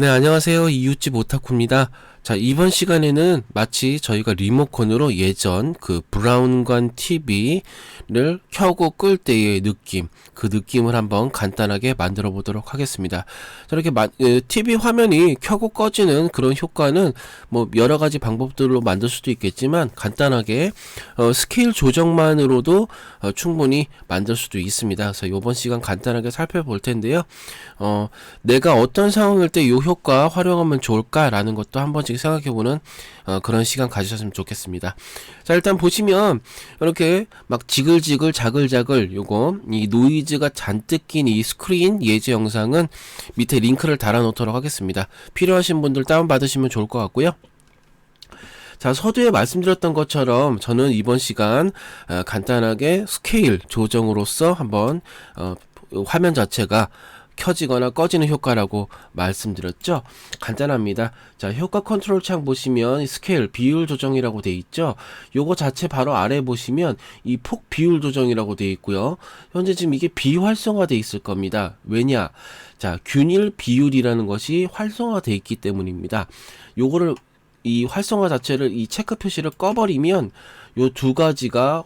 네, 안녕하세요. 이웃집 오타쿠입니다. 자, 이번 시간에는 마치 저희가 리모컨으로 예전 그 브라운관 TV를 켜고 끌 때의 느낌, 그 느낌을 한번 간단하게 만들어 보도록 하겠습니다. 저렇게 마, 에, TV 화면이 켜고 꺼지는 그런 효과는 뭐 여러 가지 방법들로 만들 수도 있겠지만 간단하게 어, 스케일 조정만으로도 어, 충분히 만들 수도 있습니다. 그래서 이번 시간 간단하게 살펴볼 텐데요. 어, 내가 어떤 상황일 때 이 효과 활용하면 좋을까라는 것도 한번 씩 생각해보는 어, 그런 시간 가지셨으면 좋겠습니다. 자 일단 보시면 이렇게 막 지글지글 자글자글 요거 이 노이즈가 잔뜩 낀 이 스크린 예제 영상은 밑에 링크를 달아 놓도록 하겠습니다. 필요하신 분들 다운 받으시면 좋을 것 같고요. 자, 서두에 말씀드렸던 것처럼 저는 이번 시간 어, 간단하게 스케일 조정으로서 한번 어, 화면 자체가 켜지거나 꺼지는 효과라고 말씀드렸죠. 간단합니다. 자, 효과 컨트롤 창 보시면 스케일 비율 조정이라고 돼 있죠. 요거 자체 바로 아래 보시면 이 폭 비율 조정이라고 돼 있고요. 현재 지금 이게 비활성화돼 있을 겁니다. 왜냐? 자, 균일 비율이라는 것이 활성화돼 있기 때문입니다. 요거를 이 활성화 자체를 이 체크 표시를 꺼버리면 요 두 가지가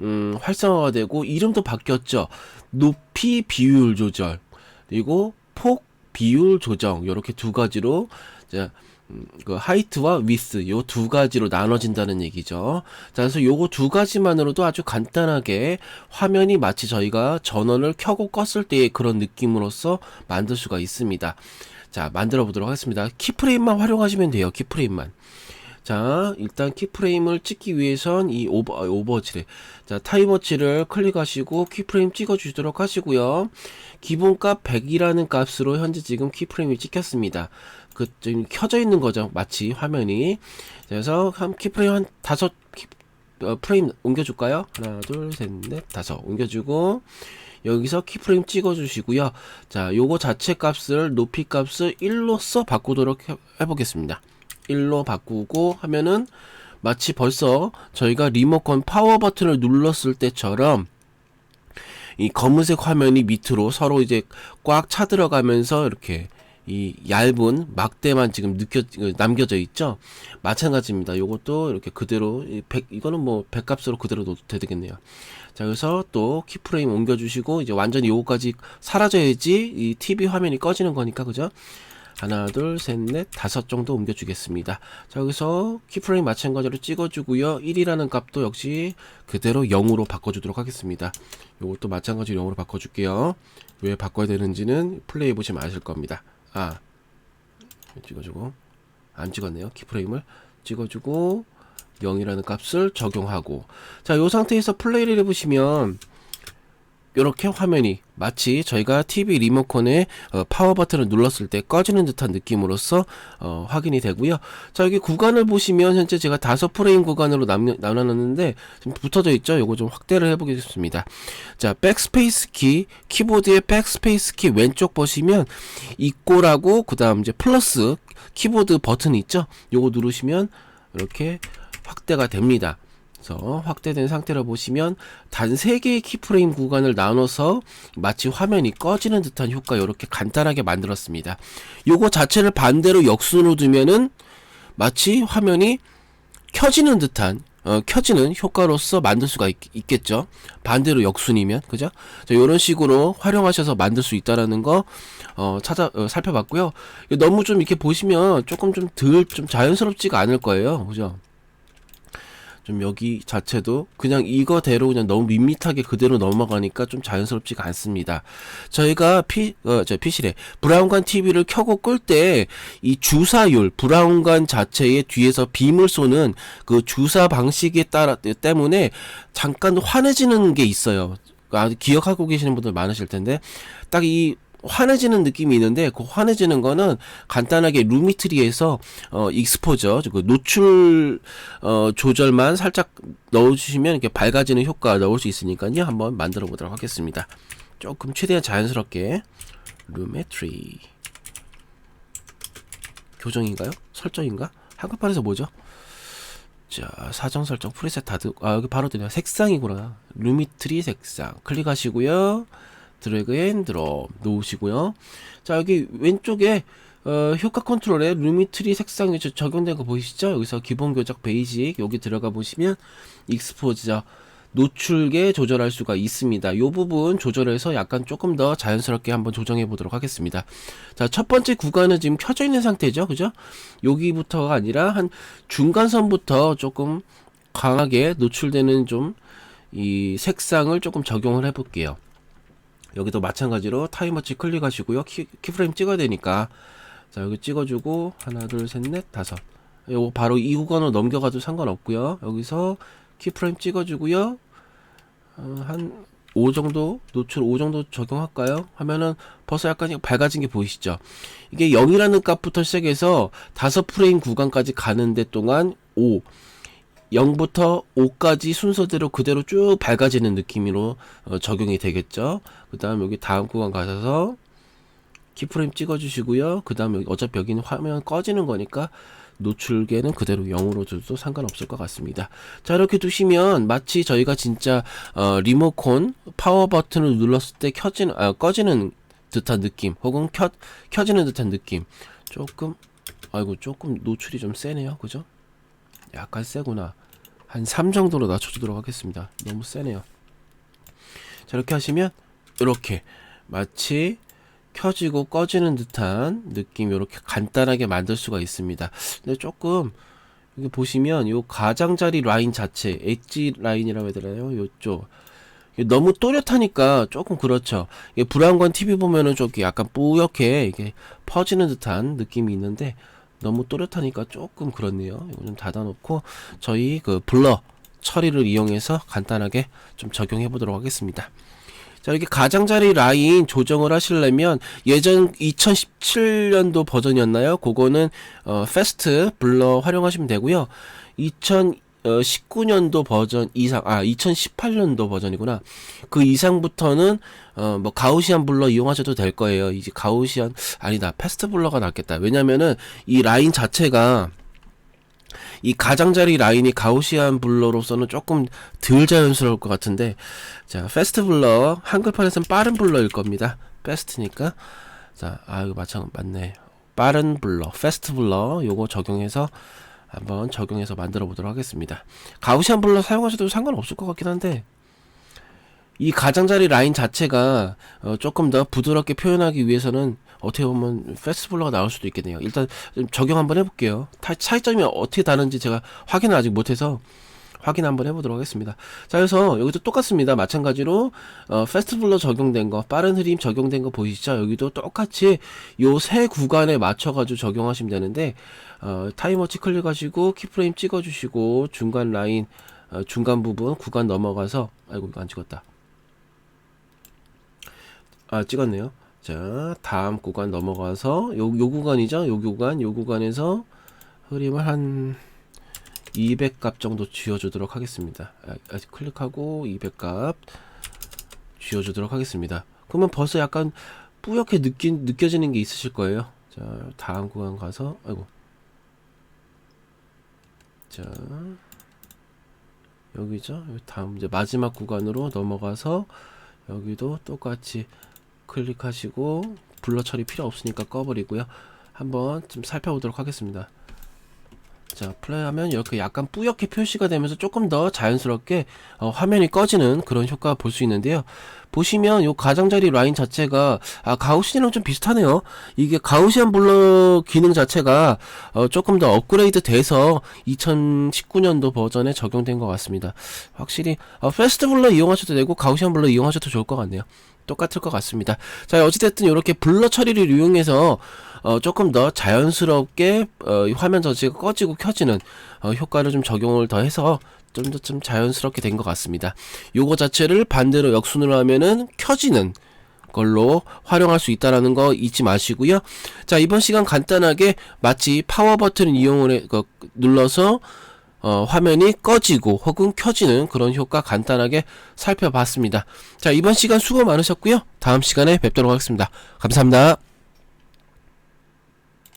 음, 활성화가 되고 이름도 바뀌었죠. 높이 비율 조절 그리고 폭 비율 조정 이렇게 두 가지로 자, 음, 그 하이트와 위스 요 두 가지로 나눠진다는 얘기죠. 자, 그래서 요거 두 가지만으로도 아주 간단하게 화면이 마치 저희가 전원을 켜고 껐을 때의 그런 느낌으로서 만들 수가 있습니다. 자, 만들어 보도록 하겠습니다. 키프레임만 활용하시면 돼요. 키프레임만. 자, 일단 키프레임을 찍기 위해선 이 오버, 아, 오버워치래. 자, 타임워치를 클릭하시고 키프레임 찍어주도록 하시고요. 기본값 100이라는 값으로 현재 지금 키프레임이 찍혔습니다. 그, 지금 켜져 있는 거죠. 마치 화면이. 자, 그래서 한 키프레임 한 다섯 키, 어, 프레임 옮겨줄까요? 하나, 둘, 셋, 넷, 다섯. 옮겨주고. 여기서 키프레임 찍어주시고요. 자, 요거 자체 값을 높이 값을 1로써 바꾸도록 해, 해보겠습니다. 1로 바꾸고 하면은 마치 벌써 저희가 리모컨 파워 버튼을 눌렀을 때처럼 이 검은색 화면이 밑으로 서로 이제 꽉 차들어가면서 이렇게 이 얇은 막대만 지금 느껴 남겨져 있죠. 마찬가지입니다. 요것도 이렇게 그대로 100 이거는 뭐 100값으로 그대로 놓도 되겠네요. 자, 그래서 또 키프레임 옮겨 주시고 이제 완전히 요거까지 사라져야지 이 TV 화면이 꺼지는 거니까 그죠? 하나, 둘, 셋, 넷, 다섯 정도 옮겨주겠습니다. 자, 여기서 키프레임 마찬가지로 찍어주고요. 1이라는 값도 역시 그대로 0으로 바꿔주도록 하겠습니다. 요것도 마찬가지로 0으로 바꿔줄게요. 왜 바꿔야 되는지는 플레이 해보시면 아실 겁니다. 아, 찍어주고, 안 찍었네요. 키프레임을 찍어주고, 0이라는 값을 적용하고. 자, 요 상태에서 플레이를 해보시면, 이렇게 화면이 마치 저희가 TV 리모컨의 어, 파워 버튼을 눌렀을 때 꺼지는 듯한 느낌으로서 어, 확인이 되고요. 자 여기 구간을 보시면 현재 제가 다섯 프레임 구간으로 나눠놨는데 지금 붙어져 있죠. 요거 좀 확대를 해보겠습니다. 자 백스페이스 키 키보드의 백스페이스 키 왼쪽 보시면 이꼬라고 그 다음 이제 플러스 키보드 버튼이 있죠. 요거 누르시면 이렇게 확대가 됩니다. 그래서 확대된 상태로 보시면 단 3개의 키프레임 구간을 나눠서 마치 화면이 꺼지는 듯한 효과 이렇게 간단하게 만들었습니다. 요거 자체를 반대로 역순으로 두면은 마치 화면이 켜지는 듯한 어, 켜지는 효과로서 만들 수가 있, 겠죠 반대로 역순이면 그죠? 자, 이런 식으로 활용하셔서 만들 수 있다라는 거 어, 찾아 어, 살펴봤고요. 너무 좀 이렇게 보시면 조금 좀 덜좀 자연스럽지가 않을 거예요, 그죠? 좀 여기 자체도 그냥 이거대로 그냥 너무 밋밋하게 그대로 넘어가니까 좀 자연스럽지가 않습니다. 저희가 피, 어, 저 피시래. 브라운관 TV를 켜고 끌 때 이 주사율, 브라운관 자체의 뒤에서 빔을 쏘는 그 주사 방식에 따라, 때문에 잠깐 환해지는 게 있어요. 아, 기억하고 계시는 분들 많으실 텐데, 딱 이 환해지는 느낌이 있는데 그 환해지는 거는 간단하게 루미트리에서 어 익스포저 그 노출 어 조절만 살짝 넣어주시면 이렇게 밝아지는 효과 넣을 수 있으니까요. 한번 만들어 보도록 하겠습니다. 조금 최대한 자연스럽게 루메트리. 교정인가요? 설정인가? 한글판에서 뭐죠? 자 사정 설정 프리셋 다드 아 여기 바로 되네요. 색상이구나. 루미트리 색상. 클릭하시고요 드래그 앤 드롭 놓으시고요. 자, 여기 왼쪽에 어, 효과 컨트롤에 루미트리 색상이 저- 적용된 거 보이시죠? 여기서 기본 교적 베이직 여기 들어가 보시면 익스포저 노출계 조절할 수가 있습니다. 이 부분 조절해서 약간 조금 더 자연스럽게 한번 조정해 보도록 하겠습니다. 자, 첫 번째 구간은 지금 켜져 있는 상태죠. 그죠? 여기부터가 아니라 한 중간선부터 조금 강하게 노출되는 좀 이 색상을 조금 적용을 해 볼게요. 여기도 마찬가지로 타임워치 클릭하시고요. 키, 키프레임 찍어야 되니까 자 여기 찍어주고 하나 둘 셋 넷 다섯 요거 바로 이 구간으로 넘겨가도 상관없고요. 여기서 키프레임 찍어주고요. 어, 한 5 정도 노출 5 정도 적용할까요? 하면은 벌써 약간 밝아진 게 보이시죠? 이게 0이라는 값부터 시작해서 5 프레임 구간까지 가는데 동안 5 0부터 5까지 순서대로 그대로 쭉 밝아지는 느낌으로 어, 적용이 되겠죠. 그 다음 여기 다음 구간 가셔서 키프레임 찍어주시고요. 그 다음 여기 어차피 여기는 화면 꺼지는 거니까 노출계는 그대로 0으로 줘도 상관없을 것 같습니다. 자 이렇게 두시면 마치 저희가 진짜 어, 리모콘 파워 버튼을 눌렀을 때 켜지는 아, 꺼지는 듯한 느낌 혹은 켜, 켜지는 듯한 느낌 조금 아이고 조금 노출이 좀 세네요 그죠? 약간 세구나. 한 3 정도로 낮춰주도록 하겠습니다. 너무 세네요. 자 이렇게 하시면 이렇게 마치 켜지고 꺼지는 듯한 느낌 이렇게 간단하게 만들 수가 있습니다. 근데 조금 여기 보시면 요 가장자리 라인 자체 엣지 라인이라고 해야 되나요? 요쪽. 너무 또렷하니까 조금 그렇죠. 이게 브라운관 TV 보면은 좀 이렇게 약간 뿌옇게 이게 퍼지는 듯한 느낌이 있는데 너무 또렷하니까 조금 그렇네요 이거 좀 닫아놓고 저희 그 블러 처리를 이용해서 간단하게 좀 적용해 보도록 하겠습니다 자, 이렇게 가장자리 라인 조정을 하시려면 예전 2017년도 버전이었나요? 그거는 어, 패스트 블러 활용하시면 되고요. 2019년도 버전 이상, 아, 2018년도 버전이구나. 그 이상부터는 어, 뭐 가우시안 블러 이용하셔도 될 거예요. 이제 가우시안 아니다. 패스트 블러가 낫겠다. 왜냐면은 이 라인 자체가 이 가장자리 라인이 가우시안 블러로서는 조금 덜 자연스러울 것 같은데 자 패스트 블러 한글판에서는 빠른 블러일 겁니다 패스트니까 자 아 이거 마찬 맞네 빠른 블러 패스트 블러 요거 적용해서 한번 적용해서 만들어 보도록 하겠습니다 가우시안 블러 사용하셔도 상관없을 것 같긴 한데 이 가장자리 라인 자체가 어, 조금 더 부드럽게 표현하기 위해서는 어떻게 보면 패스트 블러가 나올 수도 있겠네요. 일단 좀 적용 한번 해볼게요. 타- 차이점이 어떻게 다른지 제가 확인을 아직 못해서 확인 한번 해보도록 하겠습니다. 자, 그래서 여기도 똑같습니다. 마찬가지로 어, 패스트 블러 적용된 거, 빠른 흐림 적용된 거 보이시죠? 여기도 똑같이 요 세 구간에 맞춰가지고 적용하시면 되는데 어, 타임워치 클릭하시고 키프레임 찍어주시고 중간 라인 어, 중간 부분 구간 넘어가서 아이고 이거 안 찍었다. 아 찍었네요. 자 다음 구간 넘어가서 요, 요 구간이죠. 요 구간 요 구간에서 흐림을 한 200값 정도 쥐어주도록 하겠습니다. 아, 아직 클릭하고 200값 쥐어주도록 하겠습니다. 그러면 벌써 약간 뿌옇게 느끼, 느껴지는 게 있으실 거예요. 자 다음 구간 가서 아이고 자 여기죠. 여기 다음 이제 마지막 구간으로 넘어가서 여기도 똑같이 클릭하시고 블러 처리 필요 없으니까 꺼버리고요. 한번 좀 살펴보도록 하겠습니다. 자, 플레이하면 이렇게 약간 뿌옇게 표시가 되면서 조금 더 자연스럽게 어, 화면이 꺼지는 그런 효과 볼 수 있는데요. 보시면 요 가장자리 라인 자체가 아 가우시안이랑 좀 비슷하네요. 이게 가우시안 블러 기능 자체가 어, 조금 더 업그레이드 돼서 2019년도 버전에 적용된 것 같습니다. 확실히 어, 패스트 블러 이용하셔도 되고 가우시안 블러 이용하셔도 좋을 것 같네요. 똑같을 것 같습니다. 자, 어찌됐든 이렇게 블러 처리를 이용해서 어, 조금 더 자연스럽게 어, 이 화면 전체가 꺼지고 켜지는 어, 효과를 좀 적용을 더 해서 좀 더 좀 자연스럽게 된 것 같습니다. 요거 자체를 반대로 역순으로 하면은 켜지는 걸로 활용할 수 있다라는 거 잊지 마시고요. 자, 이번 시간 간단하게 마치 파워 버튼을 이용을 해, 그, 눌러서 어, 화면이 꺼지고 혹은 켜지는 그런 효과 간단하게 살펴봤습니다. 자, 이번 시간 수고 많으셨고요. 다음 시간에 뵙도록 하겠습니다. 감사합니다.